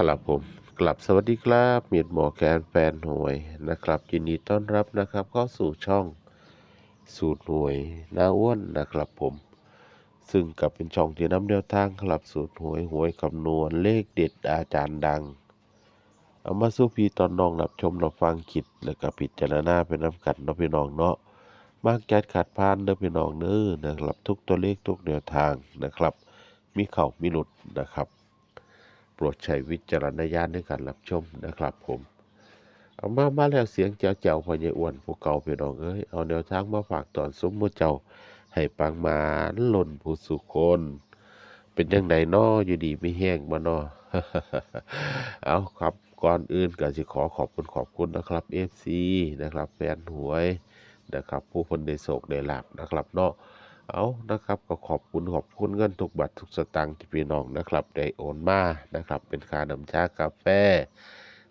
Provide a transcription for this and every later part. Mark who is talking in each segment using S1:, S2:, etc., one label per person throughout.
S1: ครับผมกลับสวัสดีครับมีดหมอแคนแฟนหวยนะครับยินดีต้อนรับนะครับเข้าสู่ช่องสูตรหวยนาอ้วนนะครับผม ซึ่งกับเป็นช่องที่นำแนวทางครับสูตรหวยหวยคำนวณเลขเด็ดอาจารย์ดังเอามาสู้พี่ตอนน้องรับชมรับฟังคิดแล้วก็พิจารณาเป็นน้ำกันเนาะพี่น้องเนาะมากจัดขาดพานเด้อพี่น้องเด้อนะครับทุกตัวเลขทุกแนวทางนะครับ มีเข่ามีหลุดนะครับ โปรดใช้วิจารณญาณในการรับชมนะครับผมเอามามาแล้วเสียงเจ้าเจ้าพอใหญอ้วนผู้เก่าพี่น้องเอ้ยเอาแนวทางมาฝากตอนสมมุติเจ้าให้ปังมานหล่นผู้สุคนเป็นยังไงน้ออยู่ดีไม่แห้งมานอเอาครับก่อนอื่นก็สิขอขอบคุณขอบคุณนะครับ FC นะครับแฟนหวยนะครับ ผู้คนได้โศกได้ลาบนะครับเนาะ เอานะครับก็ขอบคุณขอบคุณเงินทุกบาททุกสตางค์ที่พี่น้องนะครับ ได้โอนมานะครับ เป็นค่าน้ำชากาแฟ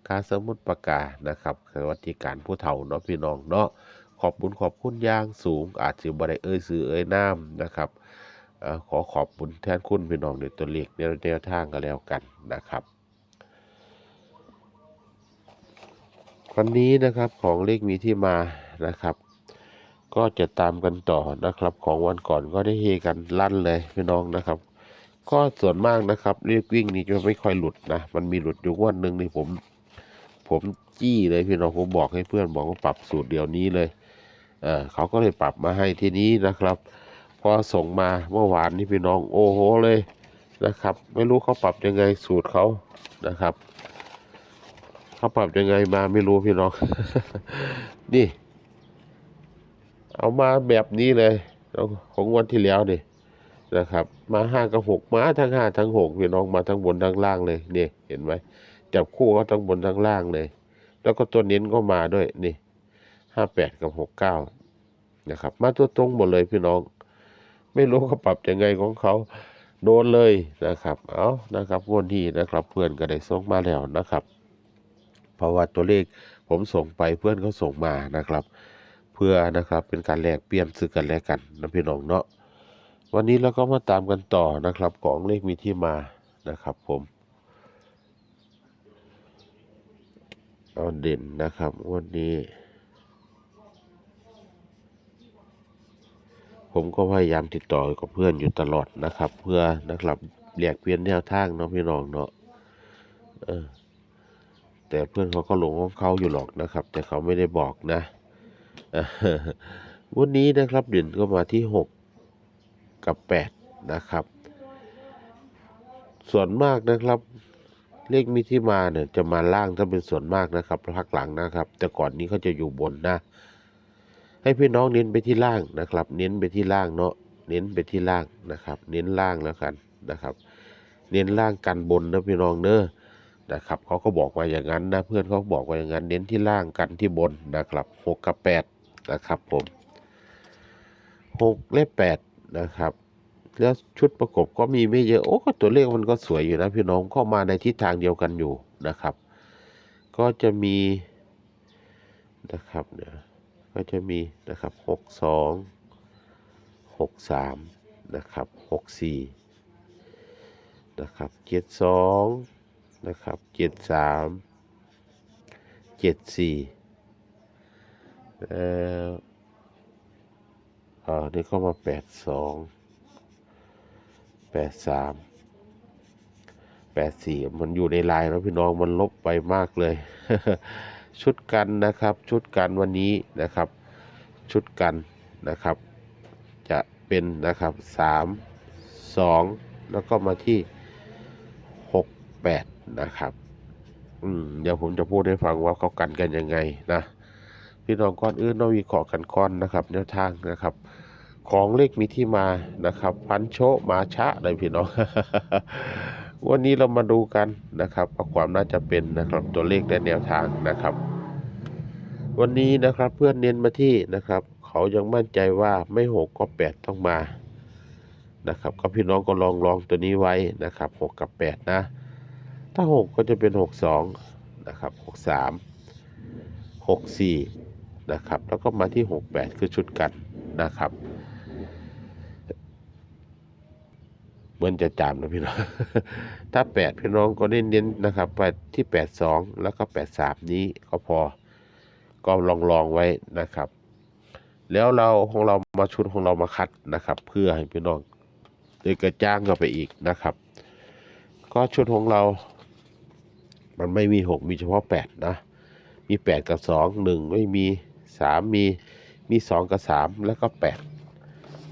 S1: ค่าสมุดประกานะครับสวัสดิการผู้เฒ่าเนาะพี่น้องเนาะขอบคุณขอบคุณอย่างสูง อาจจะบ่ได้เอ่ยซื้อเอ่ยน้ำนะครับขอขอบคุณแทนคุณพี่น้องในตัวเลขในแนวทางก็แล้วกันนะครับวันนี้นะครับของเลขมีที่มานะครับ ก็จะตามกันต่อนะครับ ของวันก่อนก็ได้เฮกันลั่นเลยพี่น้องนะครับ ก็ส่วนมากนะครับเรียกวิ่งนี่จะไม่ค่อยหลุดนะ มันมีหลุดอยู่วันหนึ่งนี่ผม ผมจี้เลยพี่น้องผมบอกให้เพื่อนบอกว่าปรับสูตรเดี๋ยวนี้เลยเออเขาก็เลยปรับมาให้ที่นี้นะครับพอส่งมาเมื่อวานนี้พี่น้องโอ้โหเลยนะครับ ไม่รู้เขาปรับยังไงสูตรเขานะครับเขาปรับยังไงมาไม่รู้พี่น้อง นี่ เอามาแบบนี้เลยของวันที่แล้วนี่นะครับ มาห้ากับหกมาทั้งห้าทั้งหกพี่น้องมาทั้งบนทั้งล่างเลยนี่เห็นไหมจับคู่ก็ทั้งบนทั้งล่างเลย แล้วก็ตัวเน้นก็มาด้วยนี่ห้าแปดกับหกเก้านะครับ มาตัวตรงหมดเลยพี่น้อง ไม่รู้เขาปรับยังไงของเขาโดนเลยนะครับ เอานะครับวันนี้นะครับ เพื่อนก็ได้ส่งมาแล้วนะครับ เพราะว่าตัวเลขผมส่งไปเพื่อนเขาส่งมานะครับ เพื่อนะครับเป็นการแลกเปลี่ยนซึ่งกันและกันนะพี่น้องเนาะวันนี้เราก็มาตามกันต่อนะครับของเลขมีที่มานะครับผมเอาเด่นนะครับวันนี้ ผมก็พยายามติดต่อกับเพื่อนอยู่ตลอดนะครับ เพื่อนะครับแลกเปลี่ยนแนวทางเนาะพี่น้องเนาะเออแต่เพื่อนเขาก็หลงของเขาอยู่หรอกนะครับ แต่เขาไม่ได้บอกนะ วันนี้นะครับเด่นก็มาที่หกกับแปดนะครับ ส่วนมากนะครับ เลขมีที่มาเนี่ยจะมาล่างถ้าเป็นส่วนมากนะครับพักหลังนะครับ แต่ก่อนนี้เขาจะอยู่บนนะ ให้พี่น้องเน้นไปที่ล่างนะครับ เน้นไปที่ล่างเนาะเน้นไปที่ล่างนะครับ เน้นล่างแล้วกันนะครับ เน้นล่างกันบนนะพี่น้องเนอะ นะครับเขาก็บอกมาอย่างนั้นนะเพื่อนเขาบอกว่าอย่างนั้นเน้นที่ล่างกันที่บนนะครับหกกับแปดนะครับผมหกและแปดนะครับแล้วชุดประกบก็มีไม่เยอะโอ้ก็ตัวเลขมันก็สวยอยู่นะพี่น้องก็มาในทิศทางเดียวกันอยู่นะครับ ก็จะมีนะครับเนี่ยก็จะมีนะครับหกสองหกสามนะครับหกสี่นะครับเจ็ดสอง นะครับเจ็ดสามเจ็ดสี่แล้วอ่านี่ก็มาแปดสองแปดสามแปดสี่มันอยู่ในลายแล้วพี่น้องมันลบไปมากเลย ชุดกันนะครับ ชุดกันวันนี้นะครับ ชุดกันนะครับ จะเป็นนะครับสามสองแล้วก็มาที่หกแปด นะครับ อืมเดี๋ยวผมจะพูดให้ฟังว่าเขากันกันยังไงนะพี่น้องก่อนอื่นเราวิเคราะห์กันก่อนนะครับแนวทางนะครับ ของเลขมีที่มานะครับ พันโชมาชะเลยพี่น้องวันนี้เรามาดูกันนะครับว่าความน่าจะเป็นนะครับตัวเลขและแนวทางนะครับ วันนี้นะครับเพื่อนเน้นมาที่นะครับ เขายังมั่นใจว่าไม่หกก็แปดต้องมานะครับก็พี่น้องก็ลองลองตัวนี้ไว้นะครับหกกับแปดนะ ถ้าหกก็จะเป็นหกสองนะครับหกสามหกสี่นะครับ แล้วก็มาที่หกแปดคือชุดกันนะครับเหมือนจะจามนะพี่น้อง ถ้าแปดพี่น้องก็เน้นๆนะครับไปที่แปดสองแล้วก็แปดสามนี้ก็พอ ก็ลองลองไว้นะครับ แล้วเราของเรามาชุดของเรามาคัดนะครับ เพื่อให้พี่น้องได้กระจ้างกันไปอีกนะครับ ก็ชุดของเรา มันไม่มีหกมีเฉพาะแปดนะ มีแปดกับสองหนึ่งไม่มีสามมีมีสองกับสามแล้วก็แปด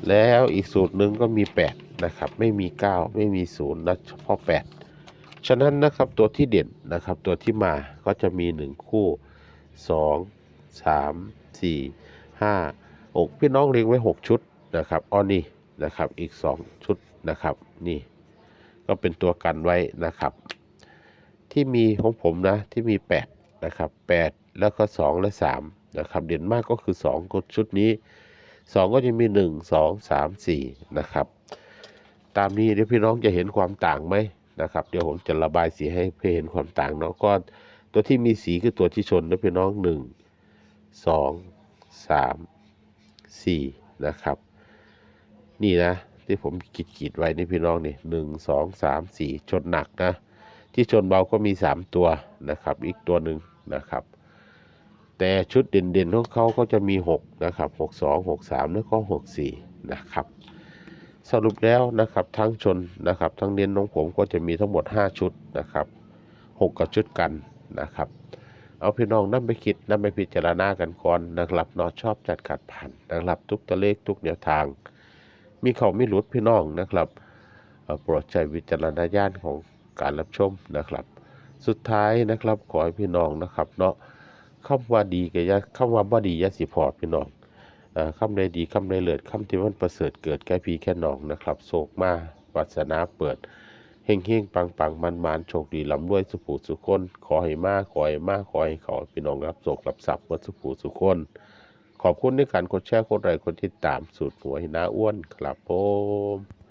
S1: แล้วอีกสูตรหนึ่งก็มีแปดนะครับ ไม่มีเก้าไม่มีศูนย์นะเฉพาะแปดฉะนั้นนะครับตัวที่เด่นนะครับตัวที่มาก็จะมีหนึ่งคู่สองสามสี่ห้าหกพี่น้องเรียงไว้หกชุดนะครับอ้อนี่นะครับอีกสองชุดนะครับนี่ ก็เป็นตัวกันไว้นะครับ ที่มีของผมนะที่มีแปดนะครับแปดแล้วก็สองและสามนะครับ เด่นมากก็คือสองชุดนี้สองก็จะมีหนึ่งสองสามสี่นะครับ ตามนี้เดี๋ยวพี่น้องจะเห็นความต่างไหมนะครับ เดี๋ยวผมจะระบายสีให้เพื่อเห็นความต่างเนาะก็ตัวที่มีสีคือตัวที่ชนนะพี่น้องหนึ่งสองสามสี่นะครับ นี่นะที่ผมขีดขีดๆไว้นี่พี่น้องนี่หนึ่งสองสามสี่ชนหนักนะ ที่ชนเบาก็มีสามตัวนะครับ อีกตัวหนึ่งนะครับ แต่ชุดเด่นๆของเขาก็จะมีหกนะครับหกสองหกสามแล้วก็หกสี่นะครับ สรุปแล้วนะครับทั้งชนนะครับ ทั้งเน้นของผมก็จะมีทั้งหมด 5 ชุดนะครับ 6 กับชุดกันนะครับ เอาพี่น้องนั่นไปคิดนั่นไปพิจารณากันก่อนนะครับนอชอบจัดขัดผ่านนะครับ ทุกตัวเลขทุกแนวทาง มีเขาไม่หลุดพี่น้องนะครับเอ่อโปรดใช้วิจารณญาณของ การรับชมนะครับ สุดท้ายนะครับขอให้พี่น้องนะครับ เนาะคำว่าดีกับยาคำว่าบ่ดียาสิพอพี่น้องอ่อคำใดดีคำใดเลิศคำที่มันประเสริฐเกิดแก่พี่แค่น้องนะครับโศกมาวัสนาเปิดเฮงเฮงปังปังมันมันโชคดีลำรวยสุขูสุขคน ขอให้มากขอให้มากขอให้เขาพี่น้องรับโศกรับทรัพย์วัสุขูสุขคน ขอบคุณในการกดแชร์กดไลค์กดติดตามสูตรหัวยนาอ้วนครับผม